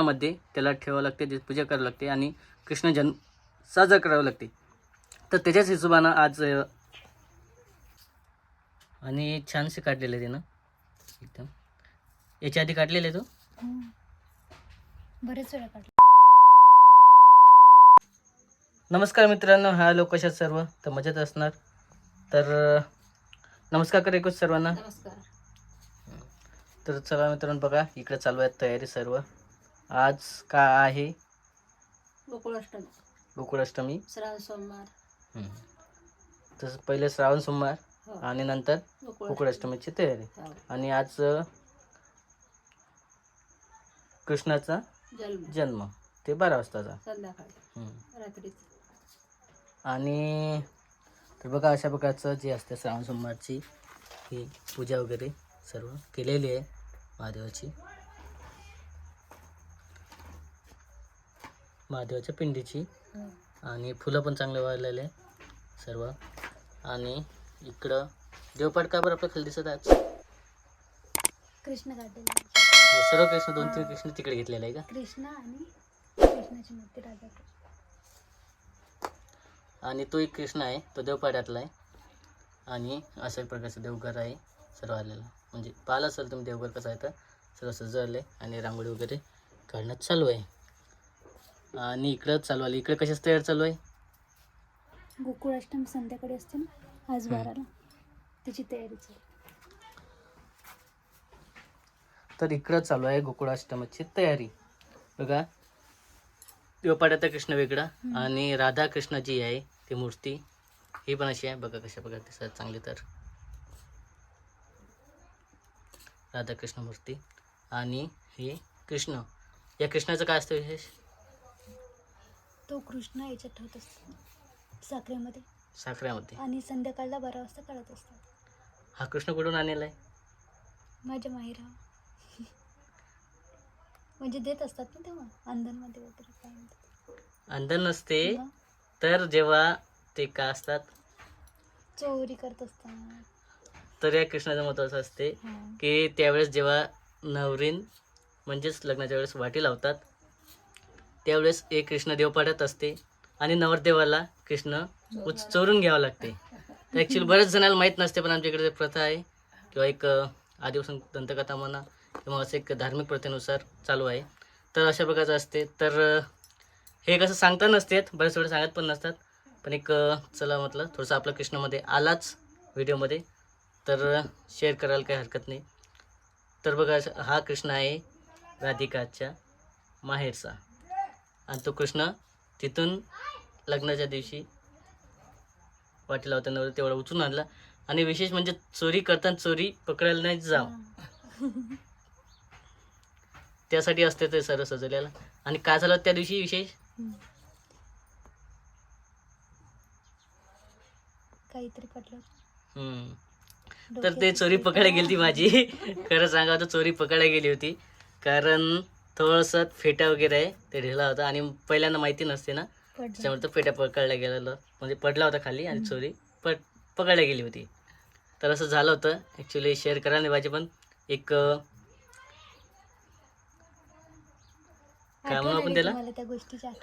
मध्ये त्याला ठेवावं लागते त्याची पूजा करावी लागते आणि कृष्ण जन्म साजरा करावं लागते. तर त्याच्याच हिशोबानं आज आणि छानसे काढलेले ते ना एकदम. याच्या आधी काढलेले तो? बरेच वेळा काढले. नमस्कार मित्रांनो हा लोक कशात सर्व तर मजेत असणार. तर नमस्कार कर एकूच सर्वांना. नमस्कार. तर चला मित्रांनो बघा इकडे चालू आहे तयारी सर्व. आज का आहे? गोकुळाष्टमी. गोकुळाष्टमी. श्रावण सोमवार. हम्म. तसं पहिले श्रावण सोमवार हो. आणि नंतर गोकुळाष्टमीची तयारी. हो. आणि आज अ, कृष्णाचा जन्म. जन्म. ते बारा वाजताचा. संध्याकाळी. हम्म. रात्रीच. आणि तर बघा अशा प्रकारचं जे असते श्रावण सोमवारची ही पूजा वगैरे सर्व केलेली आहे महादेवाची. महादेवाच्या पिंडीची. आणि फुलं पण चांगले वाढलेले सर्व. आणि इकडं देवपाट का बरं आपल्या खाली दिसत आहे कृष्ण हे सर्व कृष्ण दोन तीन कृष्ण तिकडे घेतलेले आहे का? कृष्ण आणि कृष्णाची मूर्ती राधा आणि तो एक कृष्ण आहे तो देवपाड्यातला आहे. आणि अशा प्रकारचं देवघर आहे सर्व आलेलं. म्हणजे पाहिलं असेल तुम्ही देवघर कसं आहे तर सर्व सजवलं आहे आणि रांगोळी वगैरे काढण्यात चालू आहे. आणि इकडं चालू आली. इकडे कशाच तयार चालू आहे? गोकुळाष्टमी संध्याकाळी असते ना आज. बाराला. त्याची तयारी चालू. तर इकडं चालू आहे गोकुळाष्टमीची तयारी. बघा देवपाड्याचा कृष्ण वेगळा हम्म. आणि राधा कृष्ण जी आहे ती मूर्ती. ही पण अशी आहे. बघा कशा प्रकारे दिसत चांगली तर. राधाकृष्ण मूर्ती. आणि हे कृष्ण. या कृष्णाचं काय असतं विशेष? तो कृष्ण याच्यात ठेवत असतो साखरेमध्ये. साखऱ्यामध्ये आणि संध्याकाळला बारा वाजता काढत असतात. हा कृष्ण कुठून आणलेला आहे? माझ्या माहेरा. म्हणजे देत असतात ना तेव्हा अंधनमध्ये वगैरे काय म्हणतात अंधन नसते तर जेव्हा ते का असतात? चोरी करत असतात. तर या कृष्णाचं महत्त्वाचं असते हा. की त्यावेळेस जेव्हा नवरीन म्हणजेच लग्नाच्या वेळेस वाटी लावतात त्यावेळेस एक कृष्ण देवपाड्यात असते आणि नवरदेवाला कृष्ण उच चोरून घ्यावं लागते. ॲक्च्युली बऱ्याच जणाला माहीत नसते पण आमच्या इकडे प्रथा आहे. किंवा एक आदिवासी दंतकथा म्हणा किंवा असं एक धार्मिक प्रथेनुसार चालू आहे. तर अशा प्रकारचं असते. तर हे कसं सांगता नसतेत बऱ्याच वेळा सांगत पण नसतात. पण एक चला म्हटलं थोडंसं आपलं कृष्णामध्ये आलाच व्हिडिओमध्ये. तर शेअर करायला काही हरकत नाही. तर बघा हा कृष्ण आहे राधिकाच्या माहेरचा. आणि तो कृष्ण तिथून लग्नाच्या दिवशी वाटी लावताना तेवढा उचलून आणला आणि विशेष म्हणजे चोरी करताना चोरी पकडायला नाही जाव. त्यासाठी असते ते सर्व सजवलेलं आणि काय झालं त्या दिवशी विशेष. काहीतरी पडलं हम्म. तर ते चोरी. पकडायला गेली ती माझी खरं सांगा तर चोरी पकडायला गेली होती कारण थोडंसं फेटा वगैरे आहे ते ढिला होता. आणि पहिल्यांदा माहिती नसते ना. त्याच्यामुळे तो फेटा पकडला गेलेला. म्हणजे पडला होता खाली आणि चोरी. पड पकडल्या गेली होती. तर असं झालं होतं. ॲक्च्युली शेअर करायला नाही पाहिजे पण एक काय म्हणू आपण त्याला?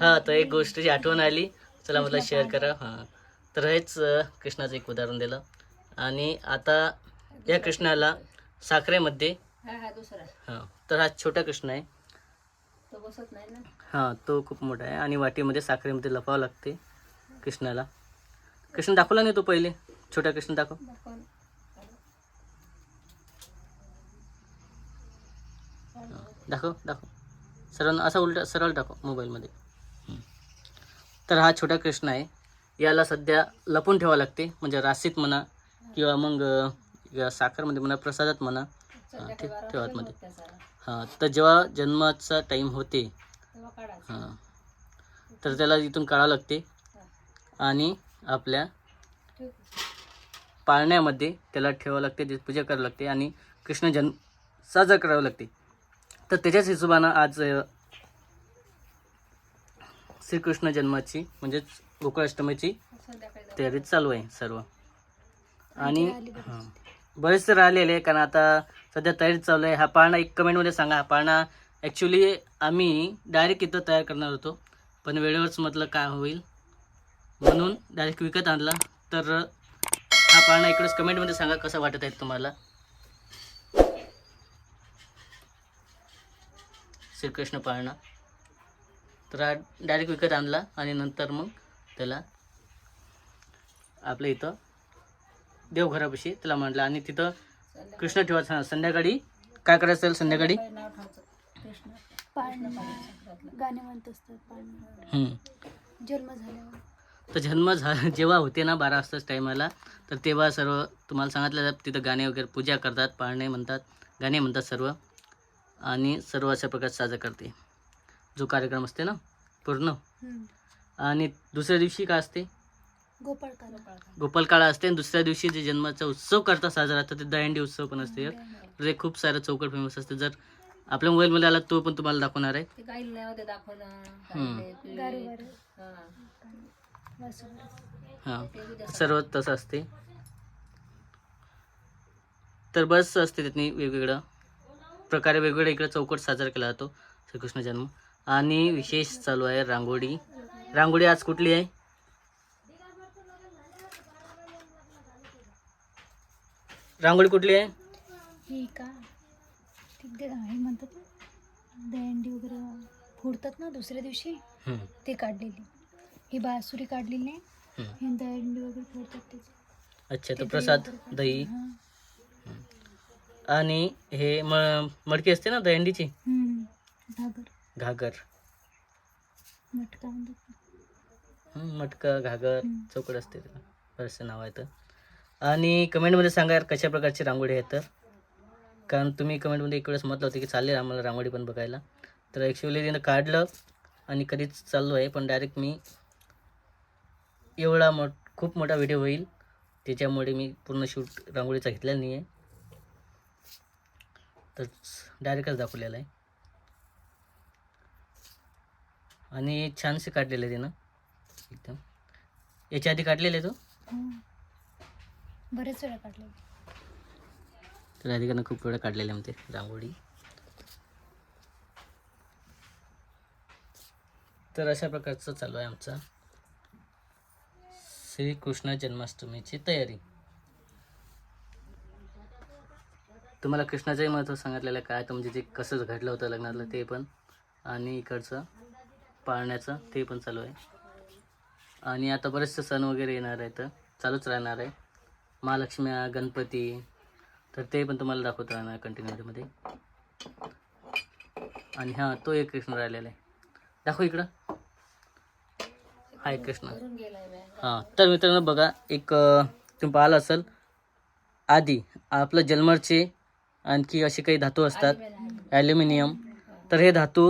हां तर एक? गोष्टीची आठवण आली. चला म्हटलं कृष्ण शेअर. करा. हां. तर हेच कृष्णाचं एक उदाहरण दिलं. आणि आता या कृष्णाला साखरेमध्ये हां. तर हा छोटा कृष्ण आहे. तो बसत नाही ना. हां तो खूप मोठा आहे आणि वाटीमध्ये साखरेमध्ये लपावं लागते कृष्णाला. कृष्ण दाखवला नाही तो पहिले? छोटा कृष्ण दाखव. दाखव दाखव दाखव. सरळ असा उलटा सरळ दाखव मोबाईलमध्ये. तर हा छोटा कृष्ण आहे. याला सध्या लपून ठेवावं लागते. म्हणजे राशीत म्हणा किंवा मग साखरमध्ये म्हणा प्रसादात म्हणा ठीक ठेवत मध्ये. हां तर जेव्हा जन्माचा टाईम होते तेव्हा काढायचा हां तर त्याला इथून काढावं लागते आणि आपल्या. पाळण्यामध्ये त्याला ठेवावं लागते त्याची पूजा करावी लागते आणि कृष्ण जन्म साजरा करावं लागते तर त्याच्याच हिशोबानं आज अ, श्रीकृष्ण जन्माची म्हणजेच गोकुळाष्टमीची संध्याकाळी जाऊ. तयारी चालू आहे सर्व आणि. हां बरेचसे राहिलेले कारण आता सध्या तयारी चालू आहे. हा पाळणा एक कमेंटमध्ये सांगा. हा पाळणा ॲक्च्युली आम्ही डायरेक्ट इथं तयार करणार होतो. पण वेळेवरच म्हटलं काय होईल. म्हणून डायरेक्ट विकत आणला. तर हा पाळणा इकडेच कमेंटमध्ये सांगा कसं वाटत आहे तुम्हाला. श्रीकृष्ण पाळणा. तर हा डायरेक्ट विकत आणला आणि नंतर मग त्याला आपल्या इथं देवघरापाशी. त्याला म्हटलं आणि तिथं कृष्ण ठेवायचं संध्याकाळी काय करायचं असेल संध्याकाळी? पाळणे. गाणे म्हणत असतात पाळणे. हम्म. जन्म झाल्यावर. तर जन्म झा जेव्हा होते ना बारा वाजताच टायमाला तर तेव्हा सर्व तुम्हाला सांगितलं जातं तिथं गाणे वगैरे पूजा करतात पाळणे म्हणतात गाणे म्हणतात सर्व आणि सर्व अशा प्रकारे साजरा करते. जो कार्यक्रम असते ना पूर्ण. हम्म. आणि दुसऱ्या दिवशी काय असते? गोपाळ काळ गोपालकाळा असते आणि दुसऱ्या दिवशी जे जन्माचा उत्सव करतात साजरा तर ते दहीहंडी उत्सव पण असते. एक. तर ते खूप सारं चौकट फेमस असते. जर आपल्या मोबाईलमध्ये आला तो पण तुम्हाला दाखवणार आहे. हा. सर्व तसं असते. तर बस असते त्यातनी वेगवेगळं. प्रकारे वेगवेगळा इकडे चौकट साजरा केला जातो. श्रीकृष्ण जन्म. आणि विशेष चालू आहे रांगोळी. रांगोळी आज कुठली आहे? रांगोळी कुठली आहे ही का ती ग- हे म्हणतात ना दंडी वगैरे फोडतात ना दुसऱ्या दिवशी हम्म, ते काढलेली ही बासुरी काढलेली नाही हम्म. हे दंडी वगैरे फोडतात त्याची अच्छा ते तर दही प्रसाद वगैरे काढतात. दही हां. आणि हे म मडकी असते ना दहीहंडीची हम्म. घागर घागर मटका म्हणतात ना. हं, मटका घागर हम्म. चौकट असते त्याला बरेचसे नाव आहेत आणि कमेंटमध्ये सांगा यार कशा प्रकारची रांगोळी आहे तर. कारण तुम्ही कमेंटमध्ये एक वेळेस म्हटलं होतं की चालेल आम्हाला रांगोळी पण बघायला. तर ॲक्च्युली तिनं काढलं आणि कधीच चाललो आहे पण डायरेक्ट मी एवढा मोठ खूप मोठा व्हिडिओ होईल. त्याच्यामुळे मी पूर्ण शूट रांगोळीचा घेतलेला नाही आहे तर डायरेक्टच दाखवलेला आहे. आणि छानसे काढलेलं आहे तिनं. एकदम. याच्या आधी काढलेले तो? बरेच वेळा काढले. तर राधिकानं खूप वेळा काढलेले म्हणते रांगोळी. तर अशा प्रकारचं चालू आहे आमचा श्रीकृष्ण जन्माष्टमीची तयारी. तुम्हाला कृष्णाचंही महत्त्व सांगितलेलं आहे काय? तर म्हणजे जे कसं घडलं होतं लग्नातलं ते पण आणि इकडचं पाळण्याचं ते पण चालू आहे. आणि आता बरेचसे सण वगैरे येणार आहे तर चालूच राहणार आहे. महालक्ष्म्या गणपती तर ते पण तुम्हाला दाखवत राहणार कंटिन्यूमध्ये आणि हां तो एक कृष्ण राहिलेला आहे. दाखव इकडं. हा एक कृष्ण. हां तर मित्रांनो बघा एक तुम्ही पाहिलं असेल आधी आपलं जन्मरचे आणखी असे काही धातू असतात ॲल्युमिनियम तर हे धातू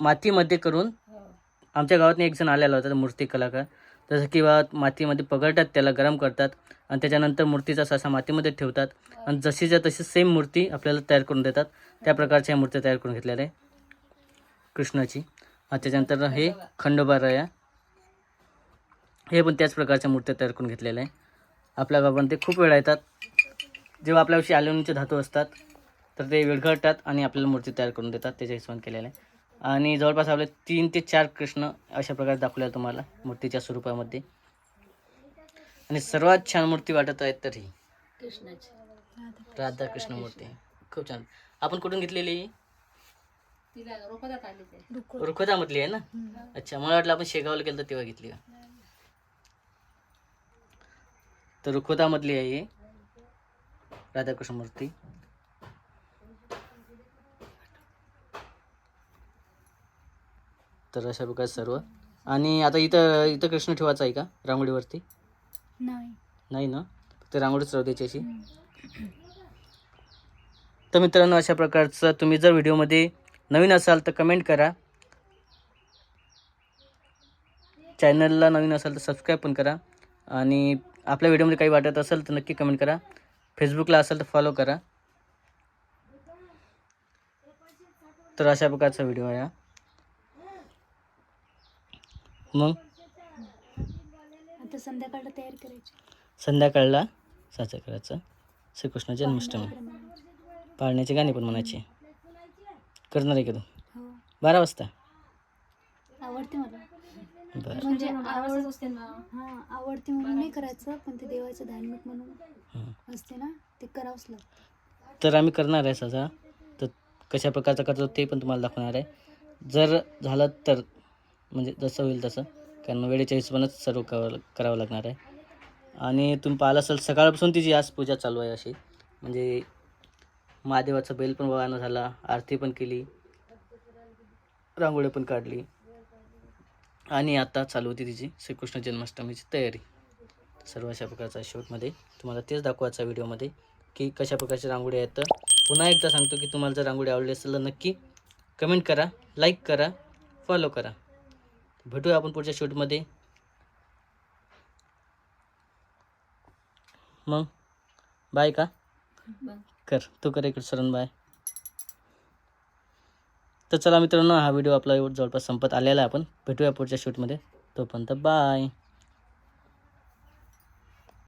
मातीमध्ये करून आमच्या गावातून एक जण आलेला होता मूर्ती कलाकार. जसं की बा मातीमध्ये पगडतात त्याला गरम करतात आणि त्याच्यानंतर मूर्तीचा ससा मातीमध्ये ठेवतात आणि जशीच्या तशी सेम मूर्ती आपल्याला तयार करून देतात. त्या प्रकारच्या मूर्त्या तयार करून घेतलेल्या आहे. कृष्णाची. आणि त्याच्यानंतर हे खंडोबाराया. हे पण त्याच प्रकारच्या मूर्त्या तयार करून घेतलेल्या आहे. आपल्या गावामध्ये खूप वेळा येतात. जेव्हा आपल्याविषयी ॲल्युमिनियमचे धातू असतात तर ते विरघळतात आणि आपल्याला मूर्ती तयार करून देतात. त्याच्या हिशोबाने केलेलं आहे. आणि जवळपास आपले तीन ते चार कृष्ण अशा प्रकारे दाखवले तुम्हाला मूर्तीच्या स्वरूपामध्ये. आणि सर्वात छान मूर्ती वाटत आहेत तर ही. कृष्णाची. राधा कृष्ण मूर्ती. खूप छान. आपण कुठून घेतलेली? रुखोदामधली आहे ना. अच्छा मला वाटलं आपण शेगावला गेलं तर तेव्हा घेतली का? तर रुखोदामधली आहे ही. राधाकृष्ण मूर्ती. तर अशा प्रकारे सर्व. आणि आता इथं इथं कृष्ण ठेवायचा आहे का? रांगोळीवरती? नाही. नाही ना? फक्त रांगोळीच राहू द्यायची अशी. तर मित्रांनो अशा प्रकारचं तुम्ही जर व्हिडिओमध्ये नवीन असाल तर कमेंट करा. चॅनलला नवीन असाल तर सबस्क्राईब पण करा. आणि आपल्या व्हिडिओमध्ये काही वाटत असेल तर नक्की कमेंट करा. फेसबुकला असेल तर फॉलो करा. तर अशा प्रकारचा व्हिडिओ आहे मग? आता संध्याकाळला तयार करायची. संध्याकाळला साजरा करायचा. श्रीकृष्ण जन्माष्टमी. पाळण्याचे गाणे पण म्हणायचे. करणार आहे का तू? हो. बारा वाजता? आवडते मला. बरं. म्हणजे असते ना. हा आवडते म्हणून नाही करायचं पण ते देवाचं धार्मिक म्हणून हं. असते ना ते करावंच लागतं. तर आम्ही करणार आहे सहसा तर कशा प्रकारचं करतो ते पण तुम्हाला दाखवणार आहे. जर झालं तर म्हणजे जसं होईल तसं. कारण वेळेच्या हिशोबानंच सर्व करावं करावं लागणार आहे. आणि तुम्ही पाहिलं असेल सकाळपासून तिची आज पूजा चालू आहे अशी. म्हणजे महादेवाचं बैल पण वाहनं झाला आरती पण केली रांगोळी पण काढली. आणि आता चालू होती तिची श्रीकृष्ण जन्माष्टमीची तयारी. सर्व अशा प्रकारचा शूटमध्ये तुम्हाला तेच दाखवायचा व्हिडिओमध्ये की कशा प्रकारची रांगोळी आहेत. तर पुन्हा एकदा सांगतो की तुम्हाला जर रांगोळी आवडली असेल तर नक्की कमेंट करा लाईक करा फॉलो करा. भेटूया आपण पुढच्या शूटमध्ये मग? बाय का? कर. तू कर इकडे सरण बाय तर चला मित्रांनो हा व्हिडिओ आपला एवढं जवळपास संपत आलेला आहे आपण. भेटूया पुढच्या शूटमध्ये तोपर्यंत बाय